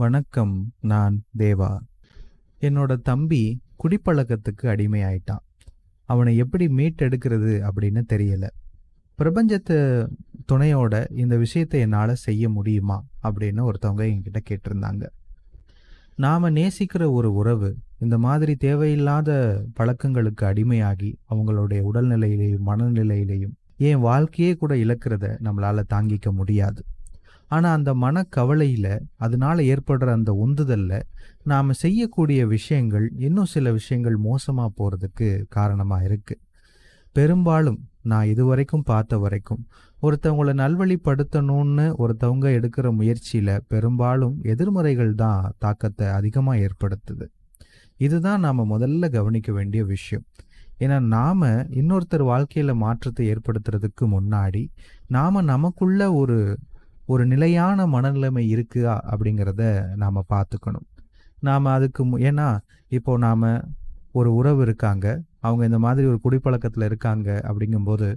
வணக்கம் நான் தேவா. என்னோட தம்பி குடிப்பழக்கத்துக்கு அடிமையாயிட்டான். அவனை எப்படி மீட்டெடுக்கிறது அப்படின்னு தெரியல. பிரபஞ்சத்து துணையோட இந்த விஷயத்தை என்னால் செய்ய முடியுமா அப்படின்னு ஒருத்தவங்க என்கிட்ட கேட்டிருந்தாங்க. நாம் நேசிக்கிற ஒரு உறவு இந்த மாதிரி தேவையில்லாத பழக்கங்களுக்கு அடிமையாகி அவங்களுடைய உடல்நிலையிலையும் மனநிலையிலையும் ஏன் வாழ்க்கையே கூட இழக்கிறத நம்மளால் தாங்கிக்க முடியாது. ஆனால் அந்த மனக்கவலையில் அதனால் ஏற்படுற அந்த உந்துதலில் நாம் செய்யக்கூடிய விஷயங்கள் இன்னும் சில விஷயங்கள் மோசமாக போகிறதுக்கு காரணமாக இருக்குது பெரும்பாலும் நான் இதுவரைக்கும் பார்த்த வரைக்கும் ஒருத்தவங்களை நல்வழிப்படுத்தணும்னு ஒருத்தவங்க எடுக்கிற முயற்சியில் பெரும்பாலும் எதிர்மறைகள் தான் தாக்கத்தை அதிகமாக ஏற்படுத்துது. இதுதான் நாம் முதல்ல கவனிக்க வேண்டிய விஷயம். ஏன்னா நாம் இன்னொருத்தர் வாழ்க்கையில் மாற்றத்தை ஏற்படுத்துறதுக்கு முன்னாடி நாம் நமக்குள்ள ஒரு ஒரு நிலையான மனநிலைமை இருக்குதா அப்படிங்கிறத நாம் பார்த்துக்கணும். நாம் அதுக்கு மு- ஏன்னா இப்போ நாம் ஒரு உறவு இருக்காங்க. அவங்க இந்த மாதிரி ஒரு குடிப்பழக்கத்தில் இருக்காங்க அப்படிங்கும்போது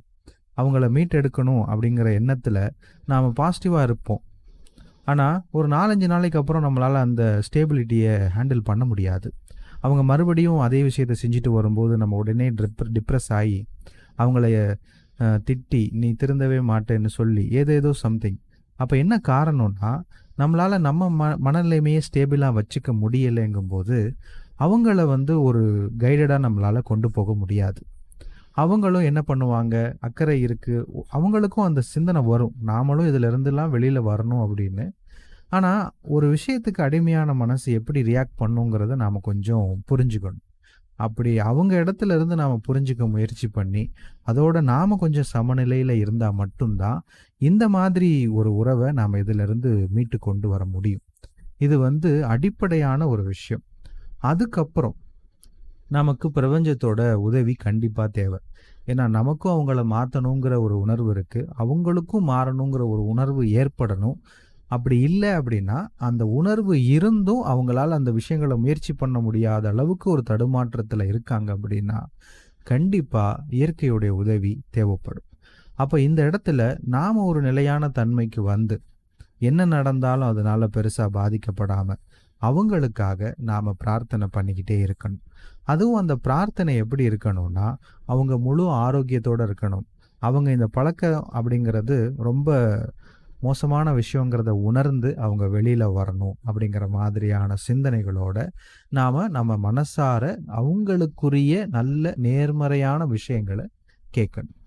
அவங்கள மீட்டெடுக்கணும் அப்படிங்கிற எண்ணத்தில் நாம் பாசிட்டிவாக இருப்போம். ஆனால் ஒரு நாலஞ்சு நாளைக்கு அப்புறம் நம்மளால் அந்த ஸ்டேபிலிட்டியை ஹேண்டில் பண்ண முடியாது. அவங்க மறுபடியும் அதே விஷயத்தை செஞ்சுட்டு வரும்போது நம்ம உடனே ட்ரிப் டிப்ரெஸ் ஆகி அவங்களைய திட்டி நீ திருந்தவே மாட்டேன்னு சொல்லி ஏதேதோ சம்திங் அப்போ என்ன காரணம்னா நம்மளால் நம்ம ம மனநிலைமையே ஸ்டேபிளாக வச்சுக்க முடியலைங்கும்போது அவங்கள வந்து ஒரு கைடடாக நம்மளால் கொண்டு போக முடியாது. அவங்களும் என்ன பண்ணுவாங்க? அக்கறை இருக்குது அவங்களுக்கும் அந்த சிந்தனை வரும். நாமளும் இதிலிருந்துலாம் வெளியில் வரணும் அப்படின்னு. ஆனால் ஒரு விஷயத்துக்கு அடிமையான மனசு எப்படி ரியாக்ட் பண்ணுங்கிறத நாம் கொஞ்சம் புரிஞ்சுக்கணும். அப்படி அவங்க இடத்துல இருந்து நாம் புரிஞ்சுக்க முயற்சி பண்ணி அதோட நாம் கொஞ்சம் சமநிலையில் இருந்தால் மட்டும்தான் இந்த மாதிரி ஒரு உறவை நாம் இதிலிருந்து மீட்டு கொண்டு வர முடியும். இது வந்து அடிப்படையான ஒரு விஷயம். அதுக்கப்புறம் நமக்கு பிரபஞ்சத்தோட உதவி கண்டிப்பாக தேவை. ஏன்னா நமக்கும் அவங்கள மாற்றணுங்கிற ஒரு உணர்வு இருக்குது அவங்களுக்கும் மாறணுங்கிற ஒரு உணர்வு ஏற்படணும். அப்படி இல்லை அப்படின்னா அந்த உணர்வு இருந்தும் அவங்களால அந்த விஷயங்களை முயற்சி பண்ண முடியாத அளவுக்கு ஒரு தடுமாற்றத்தில் இருக்காங்க அப்படின்னா கண்டிப்பாக இயற்கையுடைய உதவி தேவைப்படும். அப்போ இந்த இடத்துல நாம் ஒரு நிலையான தன்மைக்கு வந்து என்ன நடந்தாலும் அதனால் பெருசாக பாதிக்கப்படாமல் அவங்களுக்காக நாம் பிரார்த்தனை பண்ணிக்கிட்டே இருக்கணும். அதுவும் அந்த பிரார்த்தனை எப்படி இருக்கணும்னா அவங்க முழு ஆரோக்கியத்தோடு இருக்கணும். அவங்க இந்த பழக்கம் அப்படிங்கிறது ரொம்ப மோசமான விஷயங்கிறத உணர்ந்து அவங்க வெளியில் வரணும் அப்படிங்கிற மாதிரியான சிந்தனைகளோட நாம் நம்ம மனசார அவங்களுக்குரிய நல்ல நேர்மறையான விஷயங்களை கேட்கணும்.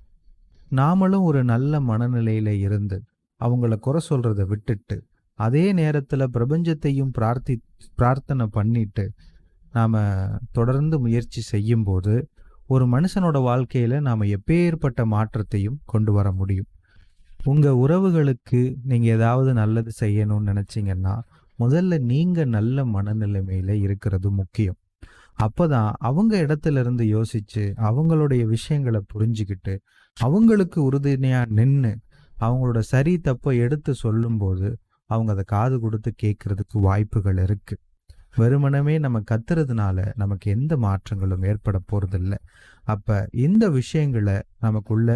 நாமளும் ஒரு நல்ல மனநிலையில் இருந்து அவங்கள குறை சொல்கிறத விட்டுட்டு அதே நேரத்தில் பிரபஞ்சத்தையும் பிரார்த்தி பிரார்த்தனை பண்ணிட்டு நாம் தொடர்ந்து முயற்சி செய்யும்போது ஒரு மனுஷனோட வாழ்க்கையில் நாம் எப்பேற்பட்ட மாற்றத்தையும் கொண்டு வர முடியும். உங்கள் உறவுகளுக்கு நீங்கள் ஏதாவது நல்லது செய்யணும்னு நினச்சிங்கன்னா முதல்ல நீங்கள் நல்ல மனநிலைமையில் இருக்கிறது முக்கியம். அப்போதான் அவங்க இடத்துல இருந்து யோசிச்சு அவங்களுடைய விஷயங்களை புரிஞ்சுக்கிட்டு அவங்களுக்கு உறுதுணையாக நின்று அவங்களோட சரி தப்பை எடுத்து சொல்லும்போது அவங்க அதை காது கொடுத்து கேட்கறதுக்கு வாய்ப்புகள் இருக்கு. வெறுமனமே நம்ம கத்துறதுனால நமக்கு எந்த மாற்றங்களும் ஏற்பட போகிறதில்ல அப்ப இந்த விஷயங்களை நமக்குள்ள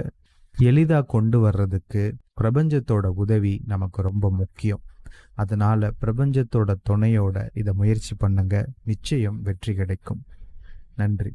எளிதாக கொண்டு வர்றதுக்கு பிரபஞ்சத்தோட உதவி நமக்கு ரொம்ப முக்கியம். அதனால பிரபஞ்சத்தோட துணையோட இதை முயற்சி பண்ணுங்க. நிச்சயம் வெற்றி கிடைக்கும். நன்றி.